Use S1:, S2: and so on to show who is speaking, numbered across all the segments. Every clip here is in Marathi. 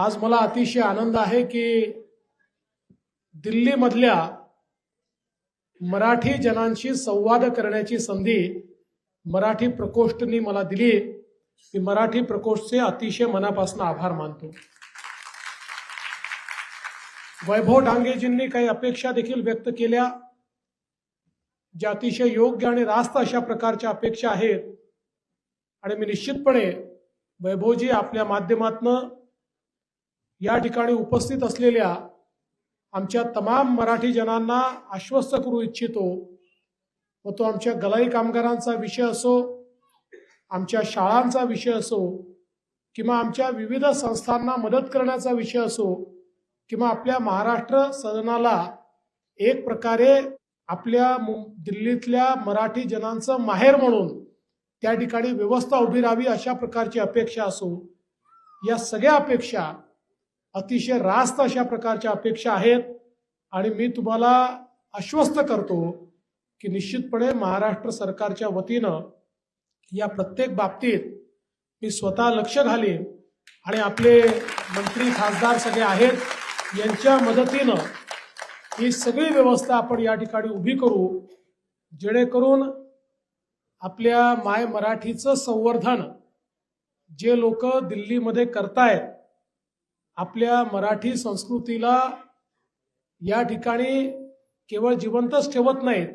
S1: आज मला अतिशय आनंद आहे की दिल्लीमधल्या मराठी जनांशी संवाद करण्याची संधी मराठी प्रकोष्ठनी मला दिली. मी मराठी प्रकोष्ठचे अतिशय मनापासून आभार मानतो. वैभव डांगेजींनी काही अपेक्षा देखील व्यक्त केल्या ज्या अतिशय योग्य आणि रास्त अशा प्रकारच्या अपेक्षा आहेत. आणि मी निश्चितपणे वैभवजी आपल्या माध्यमातनं या ठिकाणी उपस्थित असलेल्या आमच्या तमाम मराठी जनांना आश्वस्त करू इच्छितो. व तो आमच्या गलाई कामगारांचा विषय असो आमच्या शाळांचा विषय असो किंवा आमच्या विविध संस्थांना मदत करण्याचा विषय असो किंवा आपल्या महाराष्ट्र सदनाला एक प्रकारे आपल्या मु- दिल्लीतल्या मराठी जनांचं माहेर म्हणून त्या ठिकाणी व्यवस्था उभी राहावी अशा प्रकारची अपेक्षा असो. या सगळ्या अपेक्षा अतिशय रास्त अशा प्रकारच्या अपेक्षा आहेत. आणि मी तुम्हाला आश्वस्त करतो की निश्चितपणे महाराष्ट्र सरकारच्या वतीनं या प्रत्येक बाबतीत मी स्वतः लक्ष घालीन. आणि आपले मंत्री खासदार सगळे आहेत. यांच्या मदतीनं ही सगळी व्यवस्था आपण या ठिकाणी उभी करू. जेणेकरून आपल्या माय मराठीचं संवर्धन जे लोक दिल्लीमध्ये करतायत आपल्या मराठी संस्कृतीला या ठिकाणी केवळ जिवंतच ठेवत नाहीत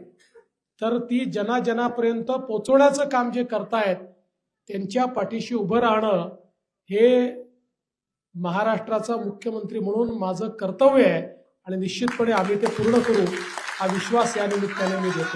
S1: तर ती जनाजनापर्यंत पोचवण्याचं काम जे करतायत त्यांच्या पाठीशी उभं राहणं हे महाराष्ट्राचा मुख्यमंत्री म्हणून माझं कर्तव्य आहे. आणि निश्चितपणे आम्ही ते पूर्ण करू हा विश्वास या निमित्ताने मी देतो.